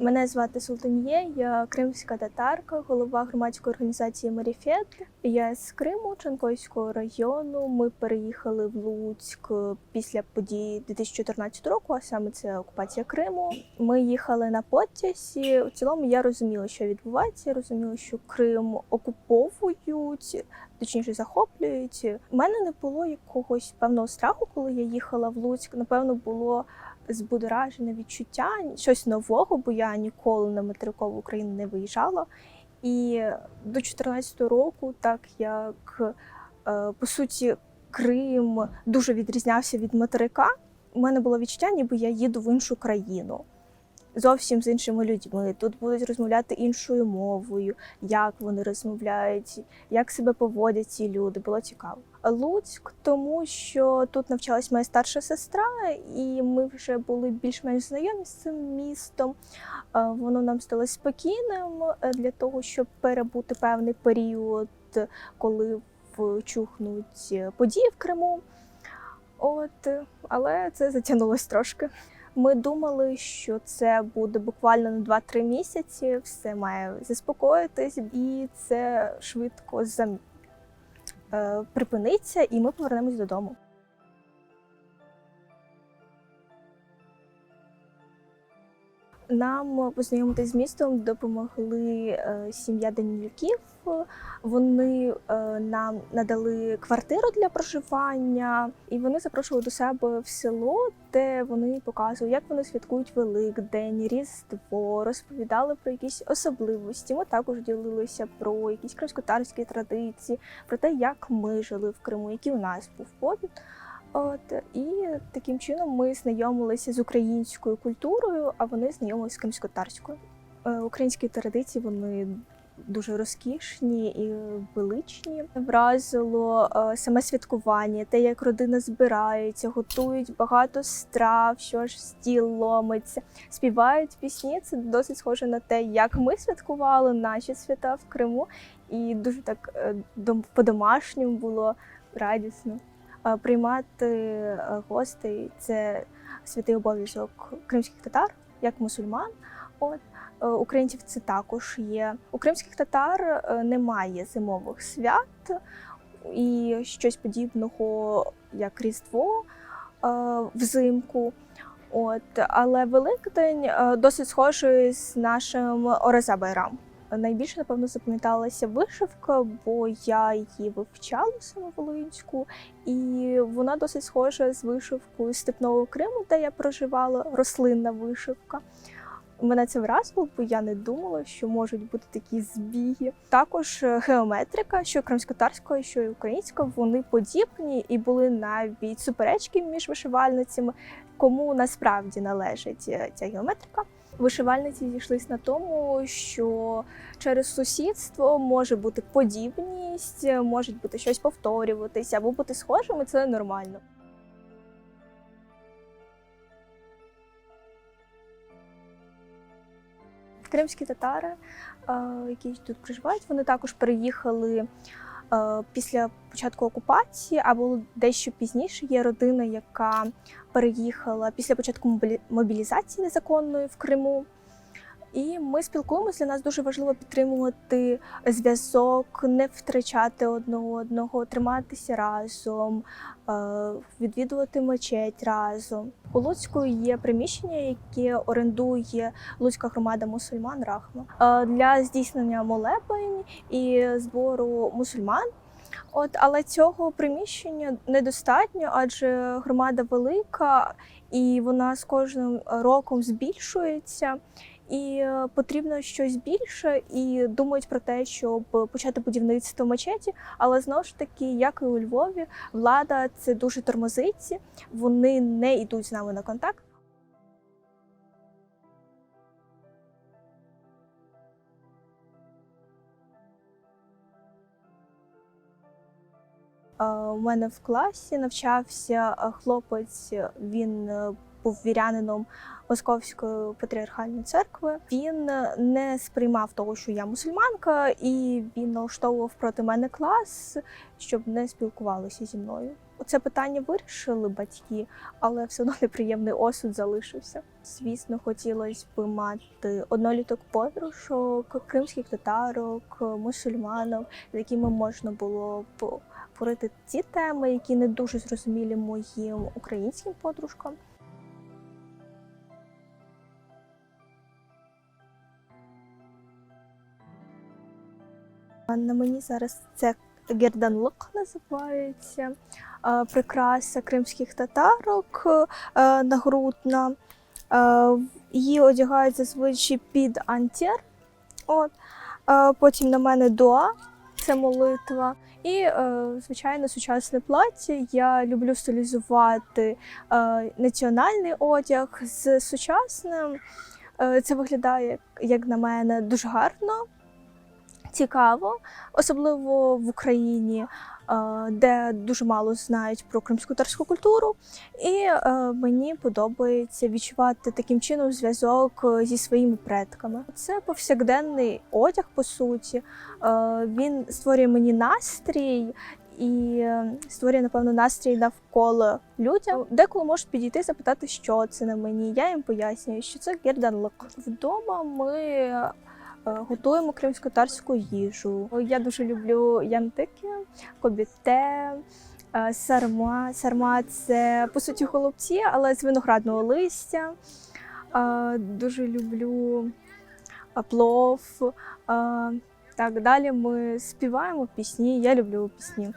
Мене звати Султан'є, я кримська татарка, голова громадської організації Маріфет. Я з Криму, Чанкойського району. Ми переїхали в Луцьк після подій 2014 року, а саме це окупація Криму. Ми їхали на потязі. У цілому я розуміла, що відбувається. Я розуміла, що Крим окуповують, точніше захоплюють. У мене не було якогось певного страху, коли я їхала в Луцьк. Напевно, було збудоражене відчуття, щось нового, бо я ніколи на материкову Україну не виїжджала. І до 2014 року, так як е, по суті Крим дуже відрізнявся від материка, у мене було відчуття, ніби я їду в іншу країну. Зовсім з іншими людьми. Тут будуть розмовляти іншою мовою, як вони розмовляють, як себе поводять ці люди. Було цікаво. Луцьк, тому що тут навчалась моя старша сестра, і ми вже були більш-менш знайомі з цим містом. Е, Воно нам стало спокійним е, для того, щоб перебути певний період, коли вчухнуть події в Криму. От, е, але це затягнулось трошки. Ми думали, що це буде буквально на 2-3 місяці, все має заспокоїтись, і це швидко зам... е, припиниться, і ми повернемось додому. Нам познайомитися з містом допомогли е, сім'я Данілюків. Вони е, нам надали квартиру для проживання, і вони запрошували до себе в село, де вони показували, як вони святкують Великдень, Різдво, розповідали про якісь особливості. Ми також ділилися про якісь кримськотарські традиції, про те, як ми жили в Криму, який у нас був побіт. От і таким чином ми знайомилися з українською культурою, а вони знайомилися з кримськотарською. Е, Українські традиції вони дуже розкішні і величні. Вразило е, саме святкування, те, як родина збирається, готують багато страв, що ж стіл ломиться, співають пісні. Це досить схоже на те, як ми святкували наші свята в Криму, і дуже так е, по-домашньому було радісно. Е, Приймати гостей це святий обов'язок кримських татар, як мусульман. От українців це також є. У кримських татар е, немає зимових свят і щось подібного, як Різдво е, взимку. От, але Великдень е, досить схожий з нашим Ореза Байрам. Найбільше, напевно, запам'яталася вишивка, бо я її вивчала саме волинську, і вона досить схожа з вишивкою степного Криму, де я проживала, рослинна вишивка. Мене це вразило, бо я не думала, що можуть бути такі збіги. Також е, геометрика, що кримськотарська, що і українська, вони подібні, і були навіть суперечки між вишивальницями, кому насправді належить е, ця геометрика. Вишивальниці зійшлись на тому, що через сусідство може бути подібність, може бути щось повторюватися або бути схожими, це нормально. Кримські татари, е, які тут проживають, вони також переїхали е, після початку окупації, або дещо пізніше є родина, яка переїхала після початку мобілі- мобілізації незаконної в Криму. І ми спілкуємося. Для нас дуже важливо підтримувати зв'язок, не втрачати одного одного, триматися разом, е, відвідувати мечеть разом. У Луцьку є приміщення, яке орендує Луцька громада мусульман Рахма е, для здійснення молебень і збору мусульман. От, але цього приміщення недостатньо, адже громада велика і вона з кожним роком збільшується. І е, потрібно щось більше, і думають про те, щоб почати будівництво мечеті. Але знову ж таки, як і у Львові, влада це дуже тормозить, вони не йдуть з нами на контакт. Е, У мене в класі навчався е, хлопець. Він був вірянином Московської патріархальної церкви. Він е, не сприймав того, що я мусульманка, і він налаштовував проти мене клас, щоб не спілкувалися зі мною. це питання вирішили батьки, але все одно неприємний осуд залишився. Звісно, хотілося б мати одноліток подружок, кримських татарок, мусульманок, з якими можна було б порити ті теми, які не дуже зрозумілі моїм українським подружкам. На мені зараз це герданлук називається, прикраса кримських татарок е, нагрудна. Е, Її одягають зазвичай під антір. От. Потім на мене дуа, це молитва. І, е, звичайно, сучасне плаття. Я люблю стилізувати національний одяг з сучасним. Це виглядає, як на мене, дуже гарно, цікаво, особливо в Україні, е, де дуже мало знають про кримську татарську культуру. І е, мені подобається відчувати таким чином зв'язок е, зі своїми предками. Це повсякденний одяг, по суті. Він створює мені настрій. І створює, напевно, настрій навколо людям. Деколи можуть підійти запитати, що це на мені. Я їм пояснюю, що це герданлик. Вдома ми готуємо кримсько-татарську їжу. Я дуже люблю янтики, кобіте, е, сарма. Сарма це по суті голубці, але з виноградного листя. Е, Дуже люблю е, плов. Е, Так, далі ми співаємо пісні. Я люблю пісні.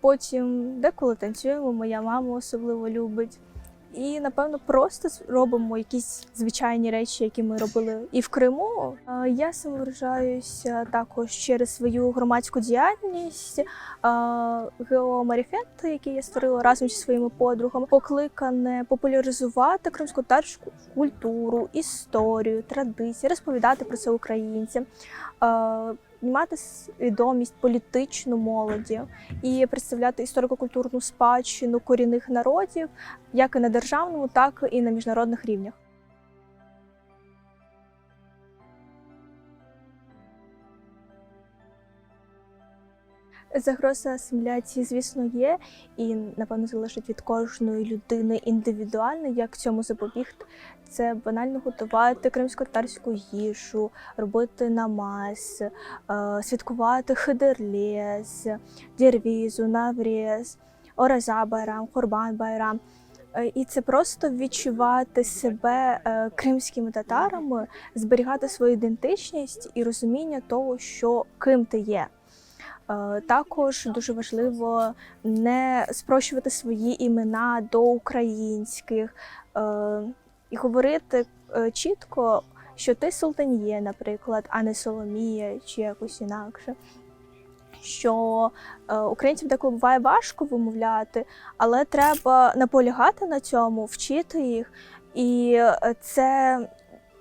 Потім деколи танцюємо, моя мама особливо любить. І напевно просто робимо якісь звичайні речі, які ми робили і в Криму. Я самовиражаюся також через свою громадську діяльність. Геомаріфет, який я створила разом зі своїми подругами, покликане популяризувати кримсько-татарську культуру, історію, традиції, розповідати про це українцям. Піднімати свідомість політичну молоді і представляти історико-культурну спадщину корінних народів як і на державному, так і на міжнародних рівнях. Загроза асиміляції, звісно, є, і напевно залежить від кожної людини індивідуально, як цьому запобігти. Це банально готувати кримсько-татарську їжу, робити намаз, е, святкувати хидерлез, дірвізу, навріз, ораза байрам, курбан байрам. Е, І це просто відчувати себе е, кримськими татарами, зберігати свою ідентичність і розуміння того, що ким ти є. Е, Також дуже важливо не спрощувати свої імена до українських е, і говорити е, чітко, що ти Султан'є, наприклад, а не Соломія чи якось інакше. Що українцям деколи буває важко вимовляти, але треба наполягати на цьому, вчити їх, і це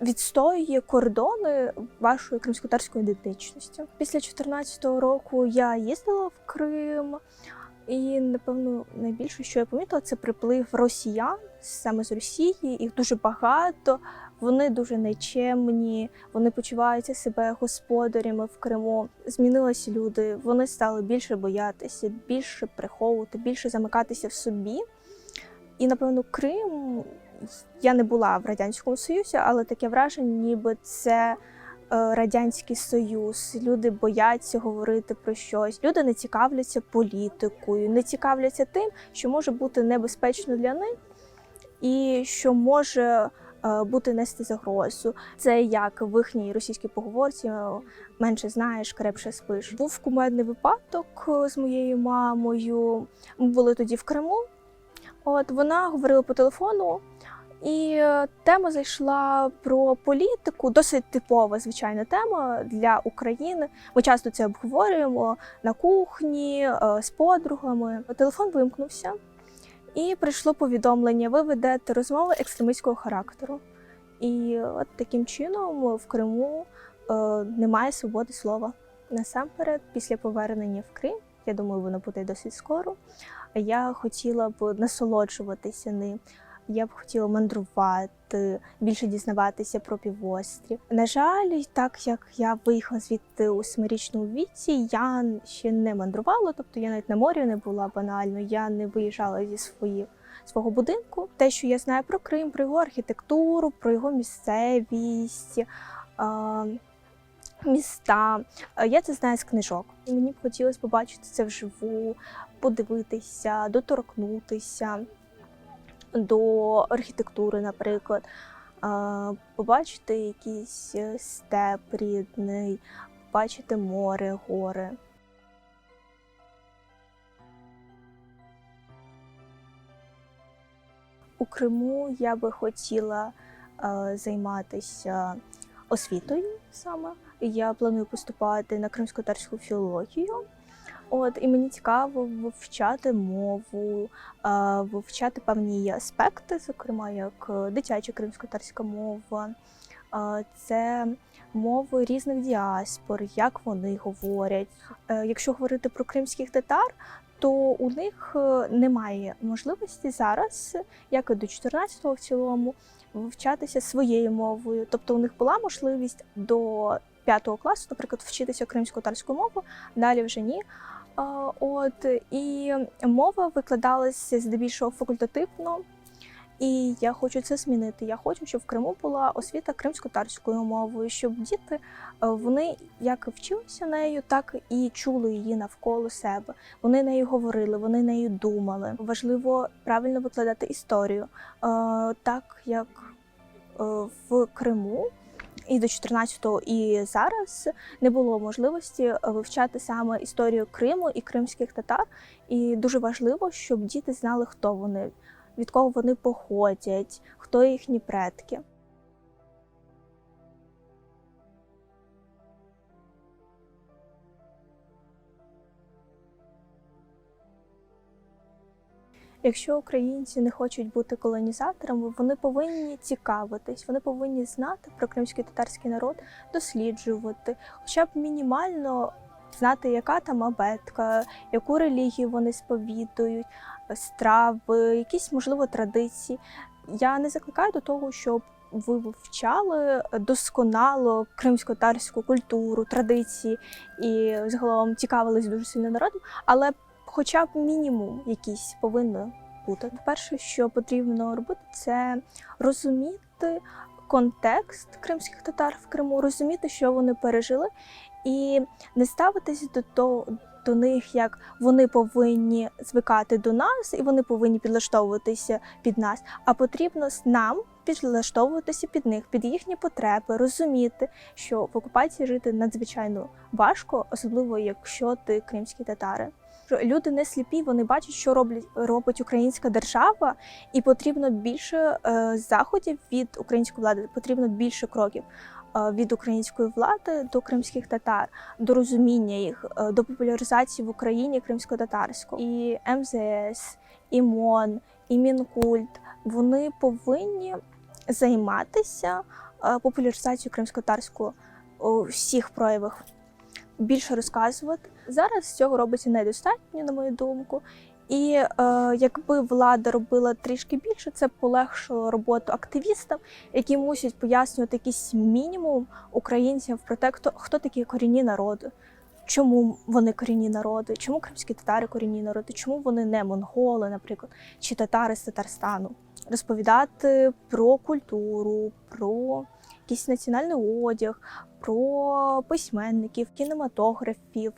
відстоює кордони вашої кримськотарської ідентичності. Після 2014 року я їздила в Крим, і напевно найбільше, що я помітила, це приплив росіян саме з Росії. Їх дуже багато. Вони дуже нечемні, вони почуваються себе господарями в Криму. Змінилися люди, вони стали більше боятися, більше приховувати, більше замикатися в собі. І напевно, Крим я не була в радянському союзі, але таке враження, ніби це е, радянський союз. Люди бояться говорити про щось. Люди не цікавляться політикою, не цікавляться тим, що може бути небезпечно для них, і що може е, бути нести загрозу. Це як в їхній російській поговорці е, менше знаєш, крепше спиш. Був кумедний випадок з моєю мамою. Ми були тоді в Криму. От вона говорила по телефону, і е, тема зайшла про політику, досить типова, звичайна тема для України. Ми часто це обговорюємо на кухні е, з подругами. Телефон вимкнувся, і прийшло повідомлення: ви ведете розмови екстремистського характеру. І от таким чином в Криму е, немає свободи слова. Насамперед, після повернення в Крим, я думаю, воно буде досить скоро. Я хотіла б насолоджуватися ним, Я б хотіла мандрувати, більше дізнаватися про півострів. На жаль, так як я виїхала звідти у семирічному віці, я ще не мандрувала, тобто я навіть на морі не була банально, я не виїжджала зі своїх. Свого будинку, те, що я знаю про Крим, про його архітектуру, про його місцевість, а, міста. Я це знаю з книжок. Мені б хотілося побачити це вживу, подивитися, доторкнутися до архітектури, наприклад, побачити якийсь е, степ рідний, побачити море, гори. У Криму я би хотіла е, займатися освітою саме. Я планую поступати на кримсько-татарську філологію. От, і мені цікаво вивчати мову, вивчати певні аспекти, зокрема, як е, дитяча кримсько-татарська мова. Це мови різних діаспор, як вони говорять. Е, Якщо говорити про кримських татар, то у них е, немає можливості зараз, як і до 14-го в цілому, вивчатися своєю мовою. Тобто у них була можливість до 5 класу, наприклад, вчитися кримсько-татарську мову, далі вже ні. От і мова викладалася здебільшого факультативно. І я хочу це змінити. Я хочу, щоб в Криму була освіта кримсько-татарською мовою, щоб діти е, вони як вчилися нею, так і чули її навколо себе. Вони нею говорили, вони нею думали. Важливо правильно викладати історію, Е, так як е, в Криму. І до 14-го, і зараз не було можливості е, вивчати саме історію Криму і кримських татар. І дуже важливо, щоб діти знали, хто вони, від кого вони походять, хто їхні предки. Якщо українці не хочуть бути колонізаторами, вони повинні цікавитись, вони повинні знати про кримський татарський народ, досліджувати, хоча б мінімально знати, яка там абетка, яку релігію вони сповідують, страви, якісь можливо традиції. Я не закликаю до того, щоб ви вивчали досконало кримсько-татарську культуру, традиції і загалом цікавились дуже сильно народом, але хоча б мінімум якийсь повинно бути. Перше, що потрібно робити, це розуміти контекст кримських татар в Криму, розуміти, що вони пережили, і не ставитись до того. До них як вони повинні звикати до нас і вони повинні підлаштовуватися під нас. А потрібно нам підлаштовуватися під них, під їхні потреби, розуміти, що в окупації жити надзвичайно важко, особливо якщо ти кримські татари. Люди не сліпі, вони бачать, що роблять робить українська держава, і потрібно більше е, заходів від української влади, потрібно більше кроків е, від української влади до кримських татар, до розуміння їх, е, до популяризації в Україні кримсько-татарського. І МЗС, і МОН, і Мінкульт вони повинні займатися е, популяризацією кримсько-татарського у всіх проявах більше розказувати. Зараз цього робиться недостатньо, на мою думку. І е, якби влада робила трішки більше, це полегшило роботу активістам, які мусять пояснювати якийсь мінімум українцям про те, хто, хто такі корінні народи, чому вони корінні народи, чому кримські татари корінні народи, чому вони не монголи, наприклад, чи татари з Татарстану. Розповідати про культуру, про якийсь національний одяг, про письменників, кінематографів,